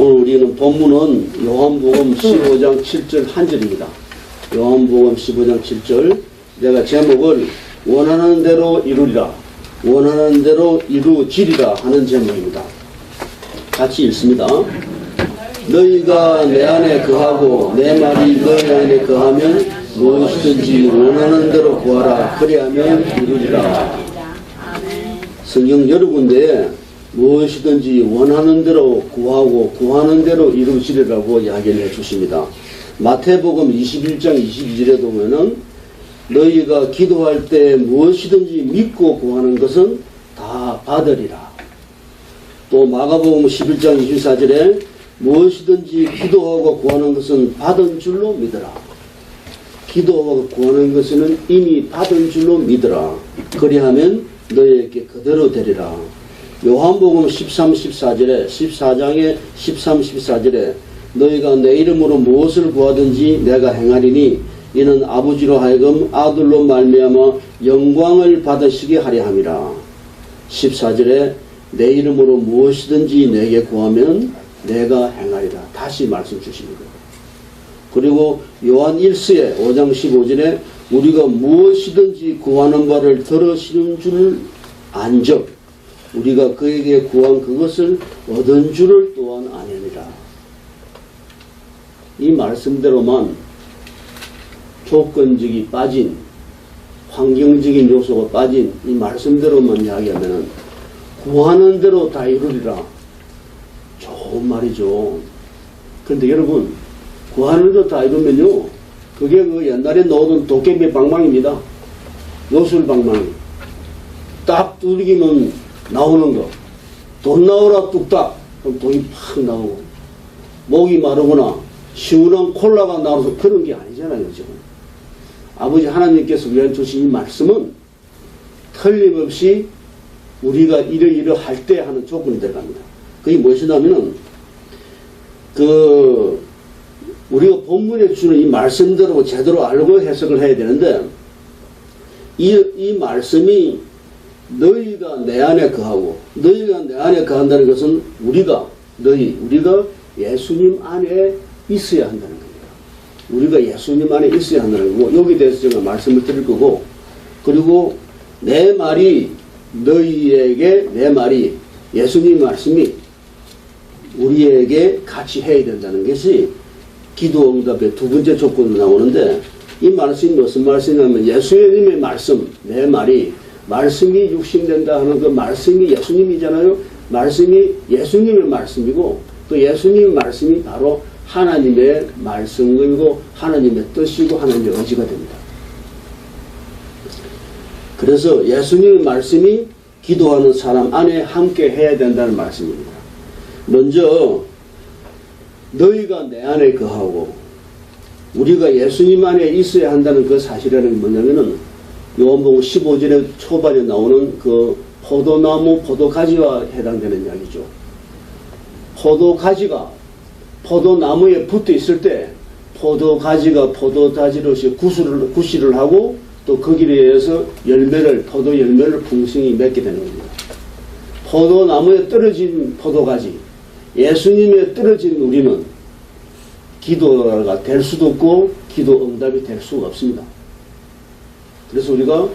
오늘 우리는 본문은 요한복음 15장 7절 한 절입니다. 요한복음 15장 7절 내가 제목을 원하는 대로 이루리라 원하는 대로 이루지리라 하는 제목입니다. 같이 읽습니다. 너희가 내 안에 거하고 내 말이 너희 안에 거하면 무엇이든지 원하는 대로 구하라 그리하면 이루리라. 성경 여러 군데에 무엇이든지 원하는 대로 구하고 구하는 대로 이루시리라고 이야기를 해주십니다. 마태복음 21장 22절에 보면은 너희가 기도할 때 무엇이든지 믿고 구하는 것은 다 받으리라. 또 마가복음 11장 24절에 무엇이든지 기도하고 구하는 것은 받은 줄로 믿어라. 기도하고 구하는 것은 이미 받은 줄로 믿어라. 그리하면 너희에게 그대로 되리라. 요한복음 13, 14절에 14장에 13, 14절에 너희가 내 이름으로 무엇을 구하든지 내가 행하리니 이는 아버지로 하여금 아들로 말미암아 영광을 받으시게 하려 함이라. 14절에 내 이름으로 무엇이든지 내게 구하면 내가 행하리라. 다시 말씀 주십니다. 그리고 요한 1서에 5장 15절에 우리가 무엇이든지 구하는 바를 들으시는 줄 안적 우리가 그에게 구한 그것을 얻은 줄을 또한 아니니라. 이 말씀대로만 조건적이 빠진 환경적인 요소가 빠진 이 말씀대로만 이야기하면은 구하는 대로 다 이루리라. 좋은 말이죠. 그런데 여러분 구하는 대로 다 이루면요. 그게 그 옛날에 나오던 도깨비 방망입니다. 요술 방망이. 딱 두들기면 나오는 거. 돈 나오라 뚝딱. 그럼 돈이 팍 나오고. 목이 마르거나 시원한 콜라가 나와서 그런 게 아니잖아요, 지금. 아버지 하나님께서 우리한테 주신 이 말씀은 틀림없이 우리가 이러이러 할 때 하는 조건이 들어갑니다. 그게 무엇이냐면은, 그, 우리가 본문에 주는 이 말씀대로 제대로 알고 해석을 해야 되는데, 이, 이 말씀이 너희가 내 안에 거하고 너희가 내 안에 거한다는 것은 우리가 너희 우리가 예수님 안에 있어야 한다는 겁니다. 우리가 예수님 안에 있어야 한다는 거고 여기 대해서 제가 말씀을 드릴 거고 그리고 내 말이 너희에게 내 말이 예수님 말씀이 우리에게 같이 해야 된다는 것이 기도 응답의 두 번째 조건으로 나오는데 이 말씀이 무슨 말씀이냐면 예수님의 말씀 내 말이 말씀이 육신된다 하는 그 말씀이 예수님이잖아요. 말씀이 예수님의 말씀이고 또 예수님의 말씀이 바로 하나님의 말씀이고 하나님의 뜻이고 하나님의 의지가 됩니다. 그래서 예수님의 말씀이 기도하는 사람 안에 함께 해야 된다는 말씀입니다. 먼저 너희가 내 안에 거하고 우리가 예수님 안에 있어야 한다는 그 사실이라는 게 뭐냐면은 요한복음 15절에 초반에 나오는 그 포도나무 포도가지와 해당되는 이야기죠. 포도가지가 포도나무에 붙어 있을 때 포도가지가 포도가지로서 구실을, 구실을 하고 또 거기에 의해서 열매를 포도 열매를 풍성히 맺게 되는 겁니다. 포도나무에 떨어진 포도가지 예수님에 떨어진 우리는 기도가 될 수도 없고 기도 응답이 될 수가 없습니다. 그래서 우리가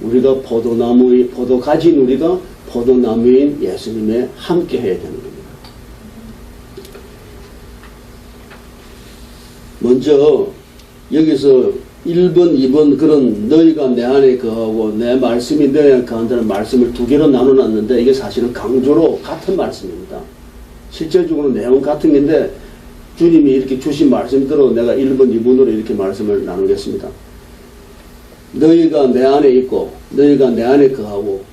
우리가 포도나무의 포도 가진 우리가 포도나무인 예수님에 함께 해야 되는 겁니다. 먼저 여기서 1번, 2번 그런 너희가 내 안에 거하고 내 말씀이 너희 안에 거한다는 말씀을 두 개로 나눠놨는데 이게 사실은 강조로 같은 말씀입니다. 실질적으로 내용은 같은 건데 주님이 이렇게 주신 말씀대로 내가 1번, 2번으로 이렇게 말씀을 나누겠습니다. 너희가 내 안에 있고 너희가 내 안에 거하고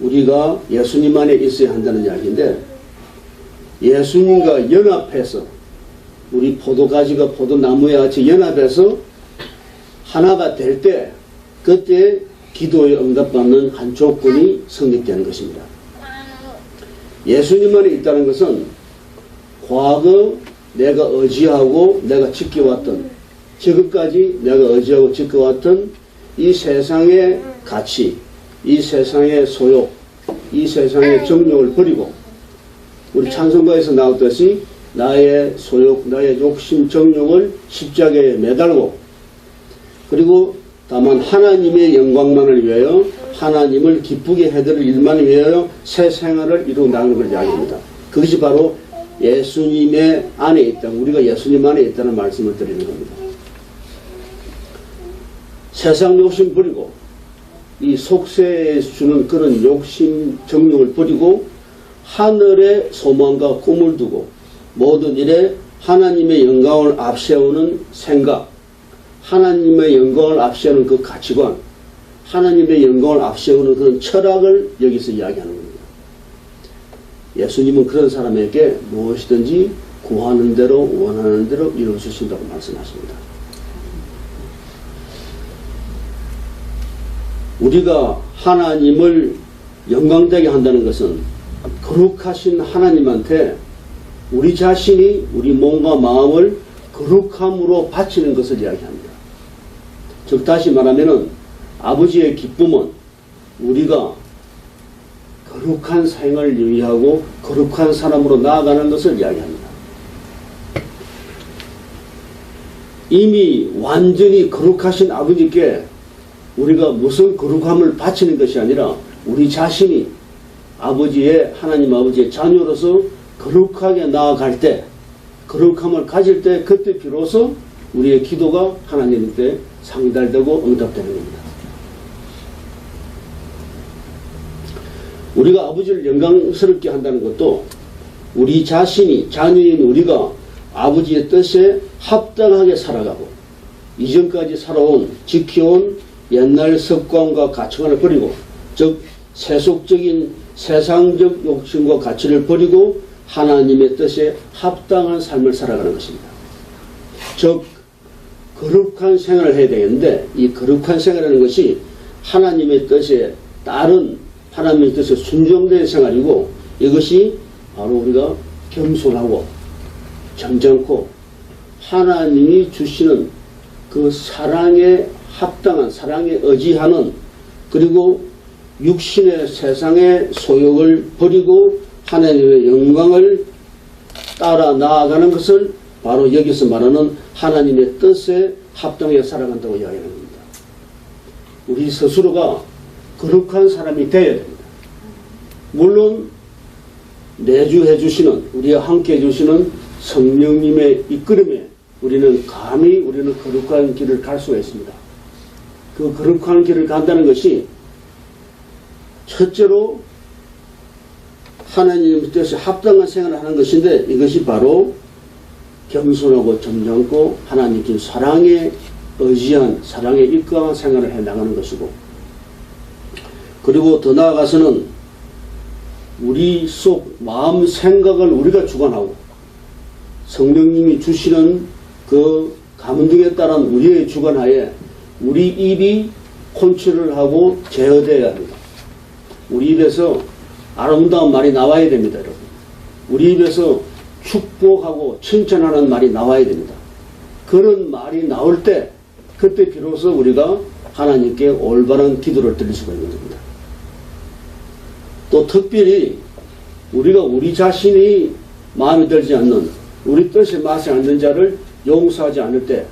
우리가 예수님 안에 있어야 한다는 이야기인데 예수님과 연합해서 우리 포도가지가 포도나무에 같이 연합해서 하나가 될 때 그때 기도에 응답받는 한 조건이 성립되는 것입니다. 예수님 안에 있다는 것은 과거 내가 의지하고 내가 지켜왔던 지금까지 내가 의지하고 지켜왔던 이 세상의 가치, 이 세상의 소욕, 이 세상의 정욕을 버리고 우리 찬송가에서 나왔듯이 나의 소욕, 나의 욕심, 정욕을 십자가에 매달고 그리고 다만 하나님의 영광만을 위하여 하나님을 기쁘게 해드릴 일만을 위하여 새 생활을 이루어 나가는 걸 이야기합니다. 그것이 바로 예수님의 안에 있다. 우리가 예수님 안에 있다는 말씀을 드리는 겁니다. 세상 욕심 버리고 이 속세에 주는 그런 욕심 정욕을 버리고 하늘의 소망과 꿈을 두고 모든 일에 하나님의 영광을 앞세우는 생각, 하나님의 영광을 앞세우는 그 가치관, 하나님의 영광을 앞세우는 그런 철학을 여기서 이야기하는 겁니다. 예수님은 그런 사람에게 무엇이든지 구하는 대로 원하는 대로 이루어 주신다고 말씀하십니다. 우리가 하나님을 영광되게 한다는 것은 거룩하신 하나님한테 우리 자신이 우리 몸과 마음을 거룩함으로 바치는 것을 이야기합니다. 즉 다시 말하면은 아버지의 기쁨은 우리가 거룩한 생을 위하고 거룩한 사람으로 나아가는 것을 이야기합니다. 이미 완전히 거룩하신 아버지께 우리가 무슨 거룩함을 바치는 것이 아니라 우리 자신이 아버지의 하나님 아버지의 자녀로서 거룩하게 나아갈 때 거룩함을 가질 때 그때 비로소 우리의 기도가 하나님께 상달되고 응답되는 겁니다. 우리가 아버지를 영광스럽게 한다는 것도 우리 자신이 자녀인 우리가 아버지의 뜻에 합당하게 살아가고 이전까지 살아온 지켜온 옛날 습관과 가치관을 버리고 즉 세속적인 세상적 욕심과 가치를 버리고 하나님의 뜻에 합당한 삶을 살아가는 것입니다. 즉 거룩한 생활을 해야 되는데 이 거룩한 생활이라는 것이 하나님의 뜻에 따른 하나님의 뜻에 순종된 생활이고 이것이 바로 우리가 겸손하고 점잖고 하나님이 주시는 그 사랑에 합당한 사랑에 의지하는 그리고 육신의 세상의 소욕을 버리고 하나님의 영광을 따라 나아가는 것을 바로 여기서 말하는 하나님의 뜻에 합당하게 살아간다고 이야기하는 겁니다. 우리 스스로가 거룩한 사람이 되어야 됩니다. 물론 내주해 주시는 우리와 함께 해 주시는 성령님의 이끌음에 우리는 감히 우리는 거룩한 길을 갈 수가 있습니다. 그 거룩한 길을 간다는 것이 첫째로 하나님 뜻에 합당한 생활을 하는 것인데 이것이 바로 겸손하고 점잖고 하나님께 사랑에 의지한 사랑에 입각한 생활을 해 나가는 것이고 그리고 더 나아가서는 우리 속 마음 생각을 우리가 주관하고 성령님이 주시는 그 감동에 따른 우리의 주관하에 우리 입이 컨트롤을 하고 제어되어야 합니다. 우리 입에서 아름다운 말이 나와야 됩니다, 여러분. 우리 입에서 축복하고 칭찬하는 말이 나와야 됩니다. 그런 말이 나올 때 그때 비로소 우리가 하나님께 올바른 기도를 드릴 수가 있는 겁니다. 또 특별히 우리가 우리 자신이 마음에 들지 않는 우리 뜻에 맞지 않는 자를 용서하지 않을 때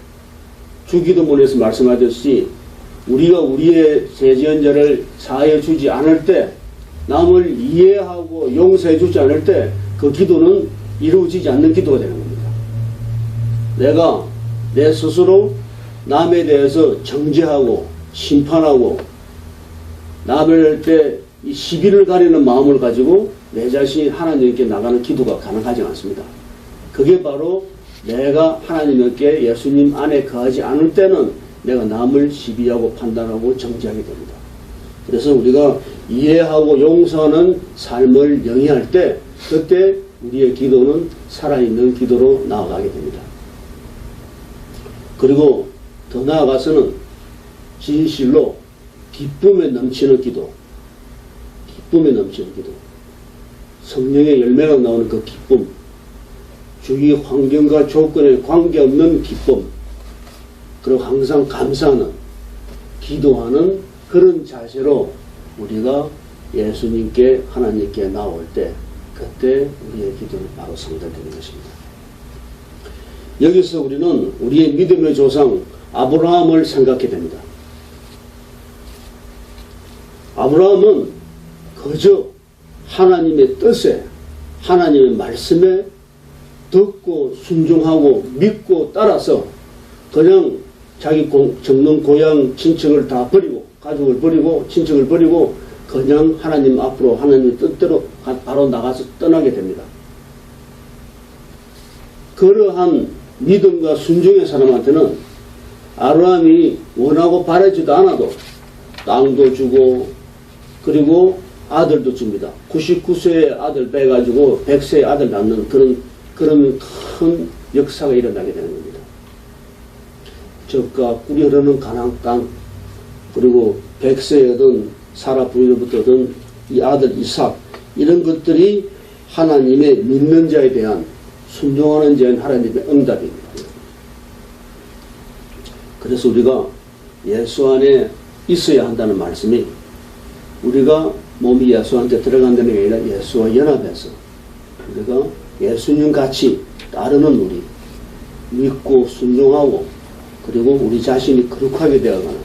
주기도문에서 말씀하셨듯이 우리가 우리의 죄지연자를 사해 주지 않을 때 남을 이해하고 용서해 주지 않을 때 그 기도는 이루어지지 않는 기도가 되는 겁니다. 내가 내 스스로 남에 대해서 정죄하고 심판하고 남을 때 이 시비를 가리는 마음을 가지고 내 자신이 하나님께 나가는 기도가 가능하지 않습니다. 그게 바로 내가 하나님께 예수님 안에 거하지 않을 때는 내가 남을 시비하고 판단하고 정죄하게 됩니다. 그래서 우리가 이해하고 용서하는 삶을 영위할 때 그때 우리의 기도는 살아있는 기도로 나아가게 됩니다. 그리고 더 나아가서는 진실로 기쁨에 넘치는 기도, 기쁨에 넘치는 기도, 성령의 열매가 나오는 그 기쁨, 주위 환경과 조건에 관계없는 기쁨, 그리고 항상 감사하는, 기도하는 그런 자세로 우리가 예수님께 하나님께 나올 때 그때 우리의 기도는 바로 성달되는 것입니다. 여기서 우리는 우리의 믿음의 조상 아브라함을 생각해 됩니다. 아브라함은 그저 하나님의 뜻에 하나님의 말씀에 듣고 순종하고 믿고 따라서 그냥 자기 고, 정릉 고향 친척을 다 버리고 가족을 버리고 친척을 버리고 그냥 하나님 앞으로 하나님의 뜻대로 가- 바로 나가서 떠나게 됩니다. 그러한 믿음과 순종의 사람한테는 아브라함이 원하고 바라지도 않아도 땅도 주고 그리고 아들도 줍니다. 99세의 아들 빼가지고 100세의 아들 낳는 그런 그런 큰 역사가 일어나게 되는 겁니다. 적과 꿀이 흐르는 가나안 땅 그리고 100세여든 사라 부인으로부터든 이 아들 이삭 이런 것들이 하나님의 믿는 자에 대한 순종하는 자에 하나님의 응답입니다. 그래서 우리가 예수 안에 있어야 한다는 말씀이 우리가 몸이 예수한테 들어간다는 게 아니라 예수와 연합해서 우리가 예수님 같이 따르는 우리 믿고 순종하고 그리고 우리 자신이 거룩하게 되어가는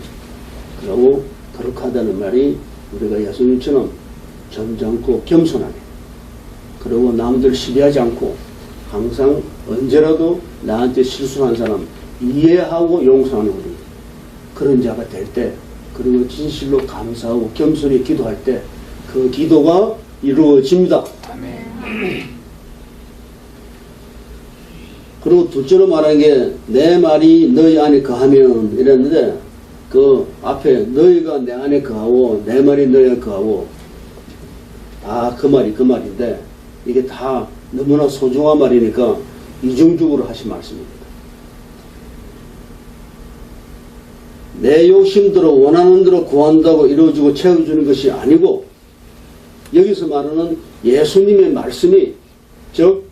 그리고 거룩하다는 말이 우리가 예수님처럼 점잖고 겸손하게 그리고 남들 시비하지 않고 항상 언제라도 나한테 실수한 사람 이해하고 용서하는 우리 그런 자가 될 때 그리고 진실로 감사하고 겸손히 기도할 때 그 기도가 이루어집니다. 그리고 둘째로 말한 게 내 말이 너희 안에 거하면 이랬는데 그 앞에 너희가 내 안에 거하고 내 말이 너희 안에 거하고 다그 말이 그 말인데 이게 다 너무나 소중한 말이니까 이중적으로 하신 말씀입니다. 내 욕심대로 원하는 대로 구한다고 이루어지고 채워주는 것이 아니고 여기서 말하는 예수님의 말씀이 즉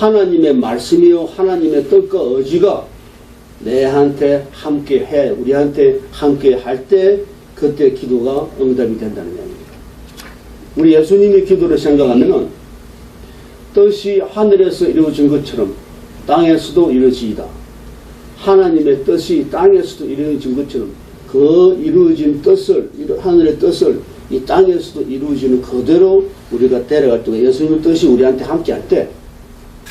하나님의 말씀이요 하나님의 뜻과 의지가 내한테 함께 해 우리한테 함께 할 때 그때 기도가 응답이 된다는 얘기입니다. 우리 예수님의 기도를 생각하면은 뜻이 하늘에서 이루어진 것처럼 땅에서도 이루어지이다. 하나님의 뜻이 땅에서도 이루어진 것처럼 그 이루어진 뜻을 하늘의 뜻을 이 땅에서도 이루어지는 그대로 우리가 데려갈 때 예수님의 뜻이 우리한테 함께 할때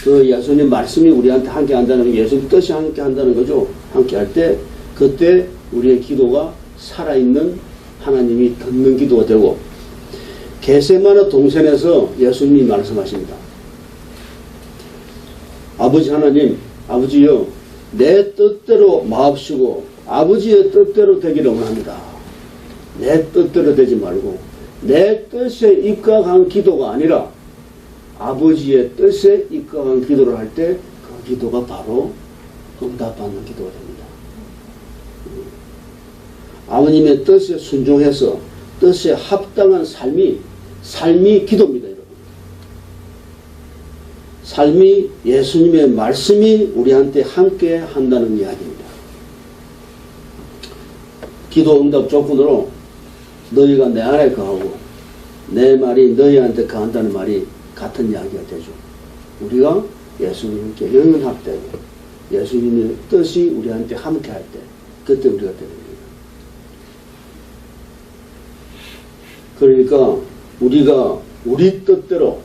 그 예수님 말씀이 우리한테 함께 한다는 게 예수님 뜻이 함께 한다는 거죠. 함께 할 때 그때 우리의 기도가 살아있는 하나님이 듣는 기도가 되고 게세마나 동산에서 예수님이 말씀하십니다. 아버지 하나님, 아버지여, 내 뜻대로 마옵시고 아버지의 뜻대로 되기를 원합니다. 내 뜻대로 되지 말고 내 뜻에 입각한 기도가 아니라 아버지의 뜻에 입각한 기도를 할 때 그 기도가 바로 응답받는 기도가 됩니다. 아버님의 뜻에 순종해서 뜻에 합당한 삶이 삶이 기도입니다, 여러분. 삶이 예수님의 말씀이 우리한테 함께 한다는 이야기입니다. 기도 응답 조건으로 너희가 내 안에 거하고 내 말이 너희한테 거한다는 말이 같은 이야기가 되죠. 우리가 예수님께 영연합되고 예수님의 뜻이 우리한테 함께 할 때 그때 우리가 되는 겁니다. 그러니까 우리가 우리 뜻대로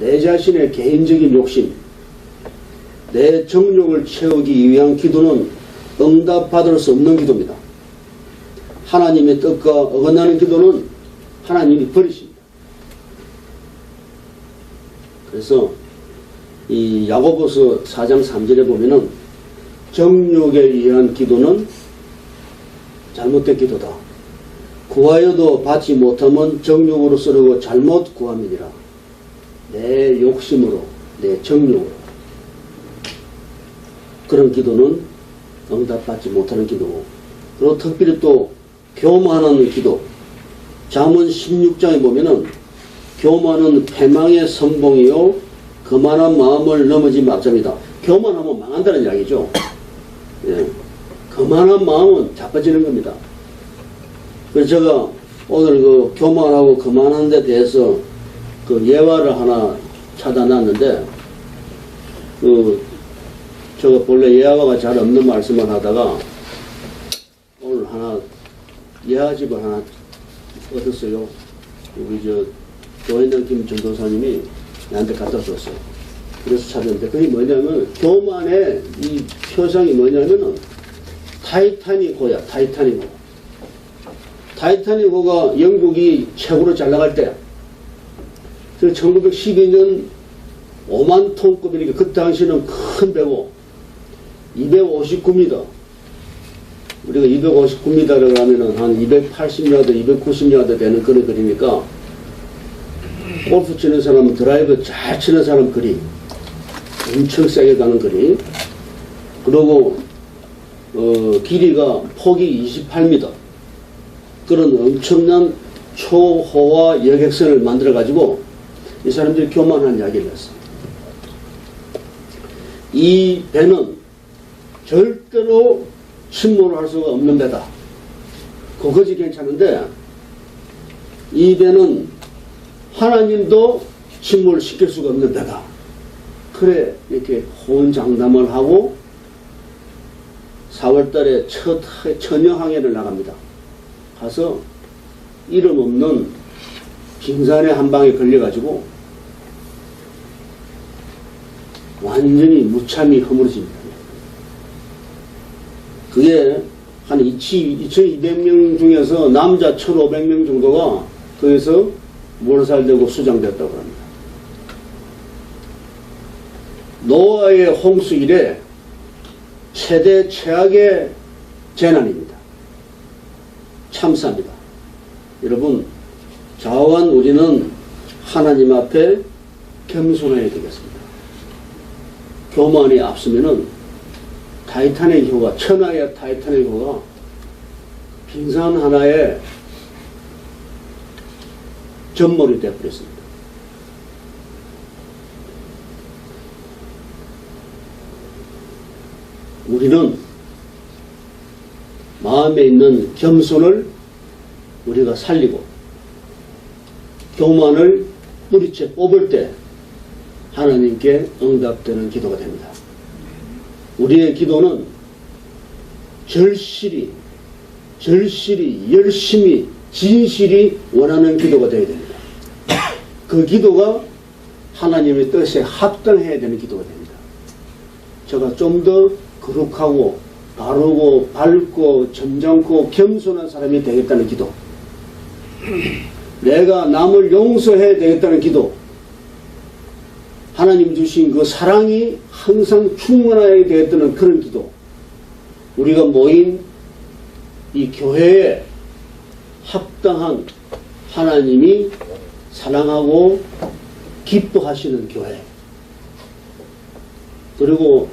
내 자신의 개인적인 욕심, 내 정욕을 채우기 위한 기도는 응답받을 수 없는 기도입니다. 하나님의 뜻과 어긋나는 기도는 하나님이 버리십니다. 그래서 이 야고보서 4장 3절에 보면은 정욕에 의한 기도는 잘못된 기도다. 구하여도 받지 못하면 정욕으로 쓰르고 잘못 구함이니라. 내 욕심으로, 내 정욕으로. 그런 기도는 응답받지 못하는 기도고. 그리고 특별히 또 교만하는 기도. 잠언 16장에 보면은 교만은 패망의 선봉이요 거만한 마음을 넘어지 막잡니다. 교만하면 망한다는 이야기죠. 예. 거만한 마음은 자빠지는 겁니다. 그래서 제가 오늘 그 교만하고 거만한 데 대해서 그 예화를 하나 찾아놨는데 그 제가 본래 예화가 잘 없는 말씀을 하다가 오늘 하나 예화집을 하나 얻었어요. 우리 저 조현정 김 전도사님이 나한테 갖다 줬어요. 그래서 찾았는데 그게 뭐냐면 교만의 이 표상이 뭐냐면은 타이타닉 호야 타이타닉 호. 타이타닉 호가 영국이 최고로 잘 나갈 때, 그 1912년 5만 톤급이니까 그 당시는 큰 배고 259m. 우리가 259m라고 하면은 한 280야드, 290야드 되는 그런 거리니까 골프 치는 사람은 드라이브 잘 치는 사람 거리. 엄청 세게 가는 거리. 그리고 어, 길이가 폭이 28m. 그런 엄청난 초호화 여객선을 만들어 가지고 이 사람들이 교만한 이야기를 했어. 이 배는 절대로 침몰을 할 수가 없는 배다. 그거지 괜찮은데 이 배는 하나님도 침몰 시킬 수가 없는 배다. 그래 이렇게 호언장담을 하고 4월달에 첫 천여항해를 나갑니다. 가서 이름 없는 빙산의 한 방에 걸려가지고 완전히 무참히 허물어집니다. 그게 한 2,200명 중에서 남자 1,500명 정도가 거기서 몰살되고 수장됐다고 합니다. 노아의 홍수 이래 최대 최악의 재난입니다. 참사입니다. 여러분, 자원 우리는 하나님 앞에 겸손해야 되겠습니다. 교만이 앞서면은 타이타닉 효가, 천하의 타이타닉 효가 빙산 하나에 전몰이 되어버렸습니다. 우리는 마음에 있는 겸손을 우리가 살리고 교만을 뿌리채 뽑을 때 하나님께 응답되는 기도가 됩니다. 우리의 기도는 절실히, 절실히, 열심히, 진실이 원하는 기도가 되어야 됩니다. 그 기도가 하나님의 뜻에 합당해야 되는 기도가 됩니다. 제가 좀 더 거룩하고 바르고 밝고 점잖고 겸손한 사람이 되겠다는 기도. 내가 남을 용서해야 되겠다는 기도. 하나님 주신 그 사랑이 항상 충만하게 되었다는 그런 기도. 우리가 모인 이 교회에 합당한 하나님이 사랑하고 기뻐하시는 교회. 그리고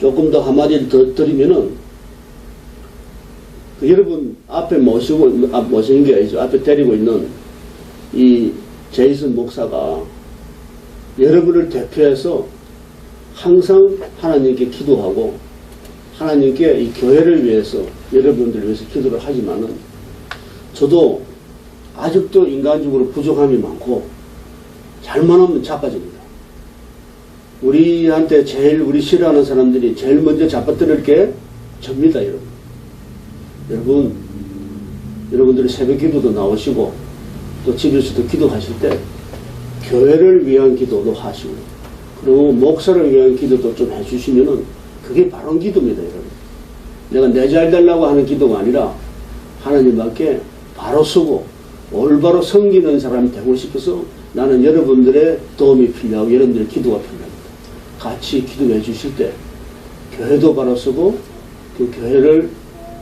조금 더 한마디를 더 드리면은 그 여러분 앞에 모시고 아, 모시는 게 아니죠. 앞에 데리고 있는 이 제이슨 목사가 여러분을 대표해서 항상 하나님께 기도하고 하나님께 이 교회를 위해서 여러분들을 위해서 기도를 하지만은 저도 아직도 인간적으로 부족함이 많고 잘만 하면 자빠집니다. 우리한테 제일 우리 싫어하는 사람들이 제일 먼저 잡아뜨릴 게 접니다, 여러분. 여러분, 여러분들이 새벽 기도도 나오시고 또 집에서도 기도하실 때 교회를 위한 기도도 하시고 그리고 목사를 위한 기도도 좀 해주시면은 그게 바른 기도입니다, 여러분. 내가 내잘 되려고 하는 기도가 아니라 하나님 앞에 바로 서고 올바로 섬기는 사람이 되고 싶어서 나는 여러분들의 도움이 필요하고 여러분들의 기도가 필요합니다. 같이 기도해 주실 때 교회도 바로 서고 그 교회를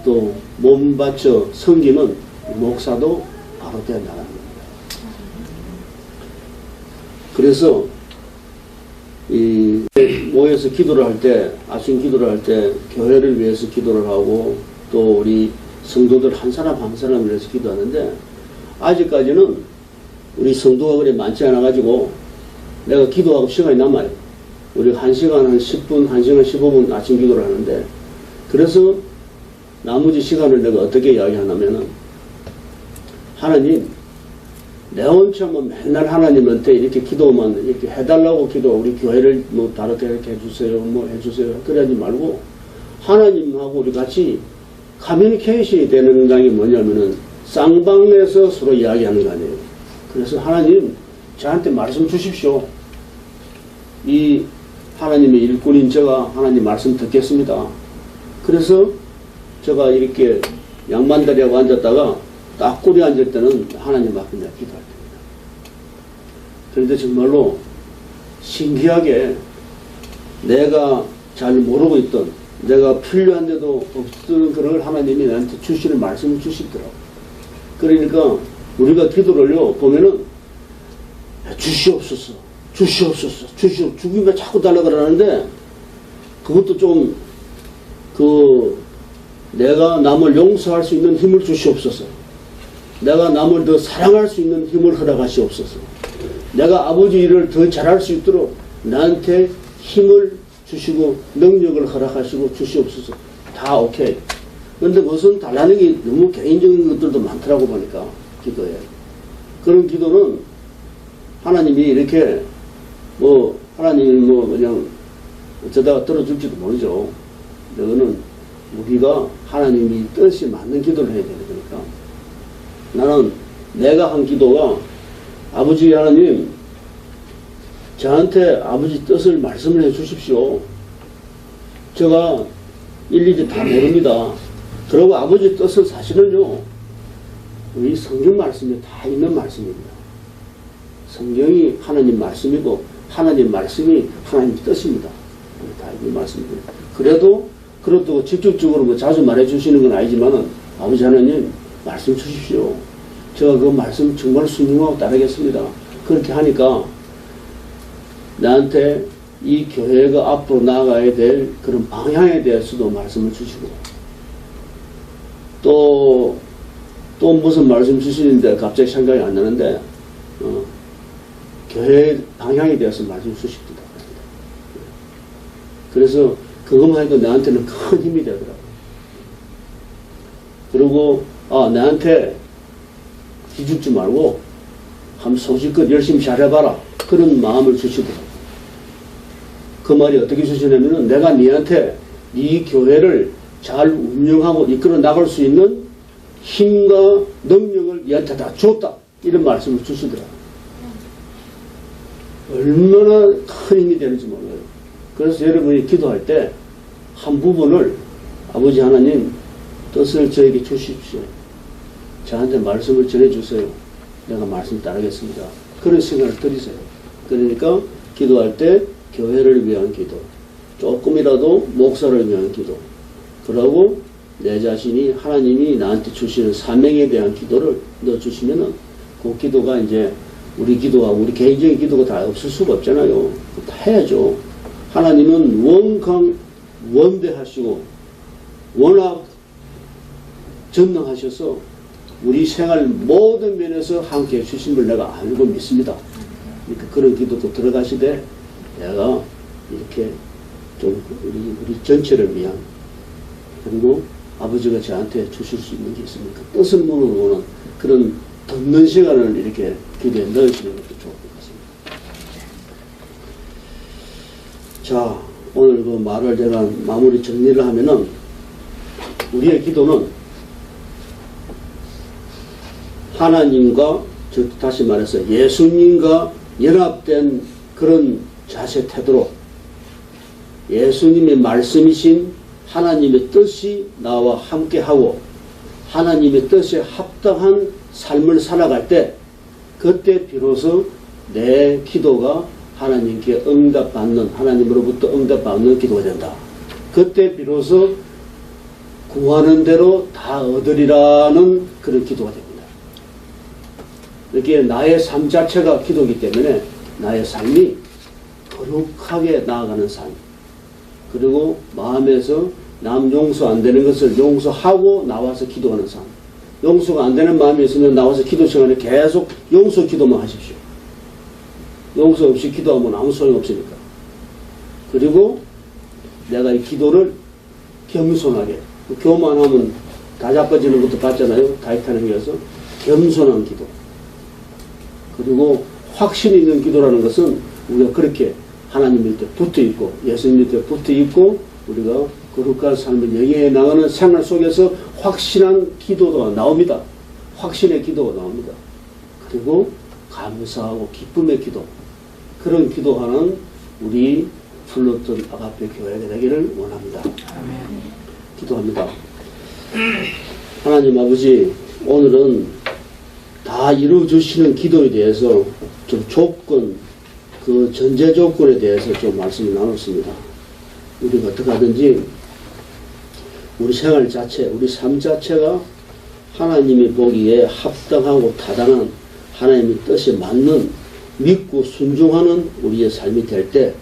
또 몸 바쳐 섬기는 목사도 바로 되어 나가는 겁니다. 그래서 이 모여서 기도를 할 때, 아침 기도를 할 때 교회를 위해서 기도를 하고 또 우리 성도들 한 사람 한 사람을 위해서 기도하는데 아직까지는 우리 성도가 그래 많지 않아 가지고 내가 기도하고 시간이 남아요. 우리 한 시간 한 10분, 한 시간 15분 아침 기도를 하는데 그래서 나머지 시간을 내가 어떻게 이야기하냐면은 하나님 내원처럼 맨날 하나님한테 이렇게 기도만 이렇게 해달라고 기도 우리 교회를 뭐 다르게 이렇게 해주세요 뭐 해주세요 그러지 말고 하나님하고 우리 같이 커뮤니케이션이 되는 게 뭐냐면은 쌍방에서 서로 이야기하는 거 아니에요. 그래서 하나님 저한테 말씀 주십시오. 이 하나님의 일꾼인 제가 하나님 말씀 듣겠습니다. 그래서 제가 이렇게 양반다리하고 앉았다가 딱 꿀이 앉을 때는 하나님 앞에 내가 기도할 때입니다. 그런데 정말로 신기하게 내가 잘 모르고 있던 내가 필요한 데도 없던 그걸 하나님이 나한테 주시는 말씀을 주시더라고. 그러니까 우리가 기도를요 보면은 주시옵소서, 주시옵소서, 주시옵 죽이가 자꾸 달라 그러는데 그것도 좀 그 내가 남을 용서할 수 있는 힘을 주시옵소서. 내가 남을 더 사랑할 수 있는 힘을 허락하시옵소서. 내가 아버지 일을 더 잘할 수 있도록 나한테 힘을 주시고 능력을 허락하시고 주시옵소서. 다 오케이. 그런데 그것은 달라는 게 너무 개인적인 것들도 많더라고 보니까 기도에. 그런 기도는 하나님이 이렇게 뭐 하나님이 뭐 그냥 어쩌다가 들어줄지도 모르죠. 너는 우리가 하나님이 뜻이 맞는 기도를 해야 되는 거니까. 나는 내가 한 기도가 아버지 하나님 저한테 아버지 뜻을 말씀을 해 주십시오. 제가 일일이 다 모릅니다. 그리고 아버지 뜻은 사실은요, 우리 성경 말씀에 다 있는 말씀입니다. 성경이 하나님 말씀이고, 하나님 말씀이 하나님 뜻입니다. 다 있는 말씀입니다. 그래도, 그렇다고 직접적으로 뭐 자주 말해 주시는 건 아니지만은, 아버지 하나님, 말씀 주십시오. 제가 그 말씀 정말 순종하고 따르겠습니다. 그렇게 하니까, 나한테 이 교회가 앞으로 나아가야 될 그런 방향에 대해서도 말씀을 주시고, 또, 또 무슨 말씀 주시는데 갑자기 생각이 안 나는데, 어, 교회 방향에 대해서 말씀 주십니다. 그래서 그것만 해도 나한테는 큰 힘이 되더라고요. 그리고, 아, 나한테 기죽지 말고, 한번 소식껏 열심히 잘해봐라. 그런 마음을 주시더라고요. 그 말이 어떻게 주시냐면은 내가 니한테 이 교회를 잘 운영하고 이끌어 나갈 수 있는 힘과 능력을 얘한테 다 줬다. 이런 말씀을 주시더라고요. 얼마나 큰 힘이 되는지 몰라요. 그래서 여러분이 기도할 때 한 부분을 아버지 하나님 뜻을 저에게 주십시오. 저한테 말씀을 전해주세요. 내가 말씀 따르겠습니다. 그런 생각을 드리세요. 그러니까 기도할 때 교회를 위한 기도, 조금이라도 목사를 위한 기도, 그러고 내 자신이 하나님이 나한테 주시는 사명에 대한 기도를 넣어주시면은 그 기도가 이제 우리 기도가 우리 개인적인 기도가 다 없을 수가 없잖아요. 다 해야죠. 하나님은 원강 원대하시고 워낙 전능하셔서 우리 생활 모든 면에서 함께 해주신 걸 내가 알고 믿습니다. 그러니까 그런 기도도 들어가시되 내가 이렇게 좀 우리, 우리 전체를 위한 그리고 아버지가 저한테 주실 수 있는 게 있으니까 뜻을 물어보는 그런 듣는 시간을 이렇게 기도에 넣으시는 것도 좋을 것 같습니다. 자, 오늘 그 말을 제가 마무리 정리를 하면은 우리의 기도는 하나님과 즉 다시 말해서 예수님과 연합된 그런 자세 태도로 예수님의 말씀이신 하나님의 뜻이 나와 함께하고 하나님의 뜻에 합당한 삶을 살아갈 때 그때 비로소 내 기도가 하나님께 응답받는 하나님으로부터 응답받는 기도가 된다. 그때 비로소 구하는 대로 다 얻으리라는 그런 기도가 됩니다. 이렇게 나의 삶 자체가 기도이기 때문에 나의 삶이 거룩하게 나아가는 삶. 그리고 마음에서 남 용서 안 되는 것을 용서하고 나와서 기도하는 삶. 용서가 안 되는 마음이 있으면 나와서 기도 시간에 계속 용서 기도만 하십시오. 용서 없이 기도하면 아무 소용 없으니까. 그리고 내가 이 기도를 겸손하게, 교만하면 다 자빠지는 것도 봤잖아요. 타이탄에 의해서 겸손한 기도. 그리고 확신이 있는 기도라는 것은 우리가 그렇게 하나님 밑에 붙어 있고 예수님 밑에 붙어 있고 우리가 거룩한 삶을 영위해 나가는 생활 속에서 확신한 기도가 나옵니다. 확신의 기도가 나옵니다. 그리고 감사하고 기쁨의 기도 그런 기도하는 우리 플로톤 아가페 교회가 되기를 원합니다. 기도합니다. 하나님 아버지 오늘은 다 이루어주시는 기도에 대해서 좀 조건 그 전제 조건에 대해서 좀 말씀을 나눴습니다. 우리가 어떻게 하든지 우리 생활 자체, 우리 삶 자체가 하나님이 보기에 합당하고 타당한 하나님의 뜻에 맞는 믿고 순종하는 우리의 삶이 될 때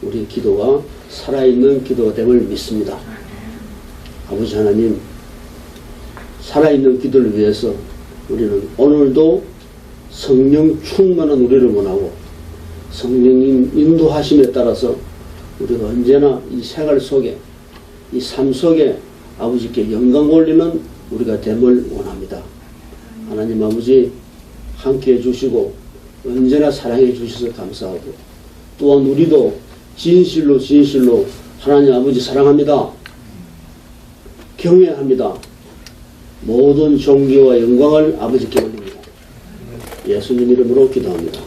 우리의 기도가 살아있는 기도가 됨을 믿습니다. 아버지 하나님, 살아있는 기도를 위해서 우리는 오늘도 성령 충만한 우리를 원하고 성령님 인도하심에 따라서 우리가 언제나 이 생활 속에 이 삶 속에 아버지께 영광 올리는 우리가 됨을 원합니다. 하나님 아버지 함께 해주시고 언제나 사랑해 주셔서 감사하고 또한 우리도 진실로 진실로 하나님 아버지 사랑합니다. 경외합니다. 모든 존귀와 영광을 아버지께 올립니다. 예수님 이름으로 기도합니다.